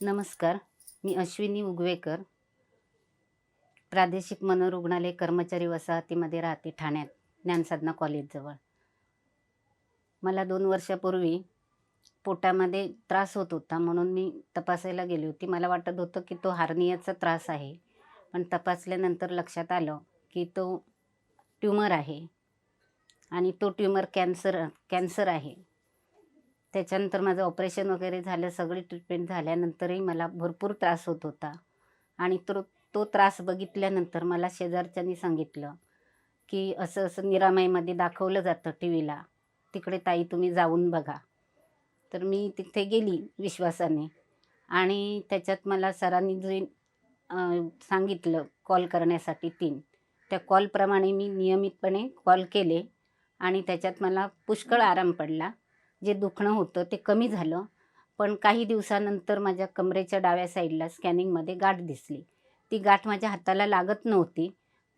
नमस्कार मी अश्विनी उगवेकर प्रादेशिक मनोरुग्णालय कर्मचारी वसाहतीमध्ये राहते ठाण्यात ज्ञानसाधना कॉलेजजवळ. मला दोन वर्षापूर्वी पोटामध्ये त्रास होत होता म्हणून मी तपासायला गेली होती. मला वाटत होतं की तो हार्नियाचा त्रास आहे पण तपासल्यानंतर लक्षात आलं की तो ट्युमर आहे आणि तो ट्युमर कॅन्सर कॅन्सर आहे. त्याच्यानंतर माझं ऑपरेशन वगैरे झालं सगळी ट्रीटमेंट झाल्यानंतरही मला भरपूर त्रास होत होता. आणि तो तो त्रास बघितल्यानंतर मला शेजारच्यांनी सांगितलं की असं असं निरामयमध्ये दाखवलं जातं टी व्हीला तिकडे ताई तुम्ही जाऊन बघा. तर मी तिथे गेली विश्वासाने. आणि त्याच्यात मला सरांनी जे सांगितलं कॉल करण्यासाठी तीन त्या कॉलप्रमाणे मी नियमितपणे कॉल केले आणि त्याच्यात मला पुष्कळ आराम पडला. जे दुखणं होतं ते कमी झालं. पण काही दिवसानंतर माझ्या कमरेच्या डाव्या साईडला स्कॅनिंगमध्ये गाठ दिसली. ती गाठ माझ्या हाताला लागत नव्हती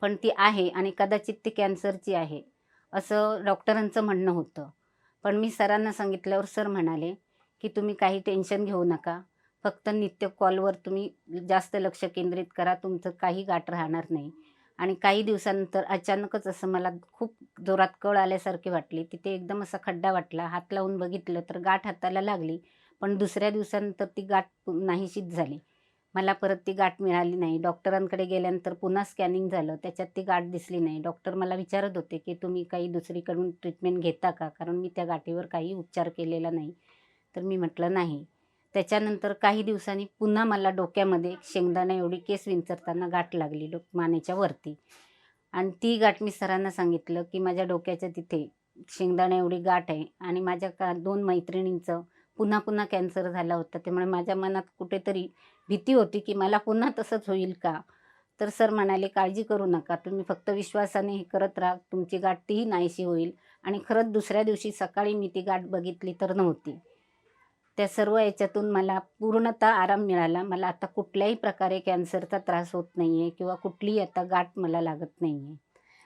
पण ती आहे आणि कदाचित ती कॅन्सरची आहे असं डॉक्टरांचं म्हणणं होतं. पण मी सरांना सांगितल्यावर सर म्हणाले की तुम्ही काही टेन्शन घेऊ नका. फक्त नित्य कॉलवर तुम्ही जास्त लक्ष केंद्रित करा. तुमचं काही गाठ राहणार नाही. आणि काही दिवसानंतर अचानकच असं मला खूप जोरात कळ आल्यासारखी वाटली. तिथे एकदम असा खड्डा वाटला. हात लावून बघितलं तर गाठ हाताला लागली पण दुसऱ्या दिवसानंतर ती गाठ नाहीशीच झाली. मला परत ती गाठ मिळाली नाही. डॉक्टरांकडे गेल्यानंतर पुन्हा स्कॅनिंग झालं. त्याच्यात ती गाठ दिसली नाही. डॉक्टर मला विचारत होते की तुम्ही काही दुसरीकडून ट्रीटमेंट घेता का? कारण मी त्या गाठीवर काही उपचार केलेला नाही. तर मी म्हटलं नाही. त्याच्यानंतर काही दिवसांनी पुन्हा मला डोक्यामध्ये शेंगदाणा एवढी केस विंचरताना गाठ लागली डोक मानेच्या वरती. आणि ती गाठ मी सरांना सांगितलं की माझ्या डोक्याच्या तिथे शेंगदाणा एवढी गाठ आहे आणि माझ्या का दोन मैत्रिणींचं पुन्हा पुन्हा कॅन्सर झाला होता त्यामुळे माझ्या मनात कुठेतरी भीती होती की मला पुन्हा तसंच होईल का? तर सर म्हणाले काळजी करू नका. तुम्ही फक्त विश्वासाने हे करत राहा. तुमची गाठ तीही नाहीशी होईल आणि खरंच दुसऱ्या दिवशी सकाळी मी ती गाठ बघितली तर नव्हती. त्या सर्व याच्यातून मला पूर्णतः आराम मिळाला. मला आता कुठल्याही प्रकारे कॅन्सरचा त्रास होत नाही आहे किंवा कुठलीही आता गाठ मला लागत नाही आहे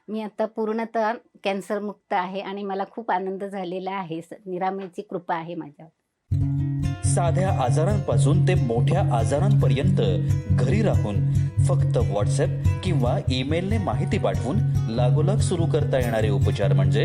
मी आता पूर्णतः कॅन्सरमुक्त आहे आणि मला खूप आनंद झालेला आहे. स- निरामयची कृपा आहे माझ्यावर. साध्या आजारांपासून ते मोठ्या आजारांपर्यंत घरी राहून फक्त व्हॉट्सअप किंवा ईमेलने माहिती पाठवून लागोलाग सुरू करता येणारे उपचार म्हणजे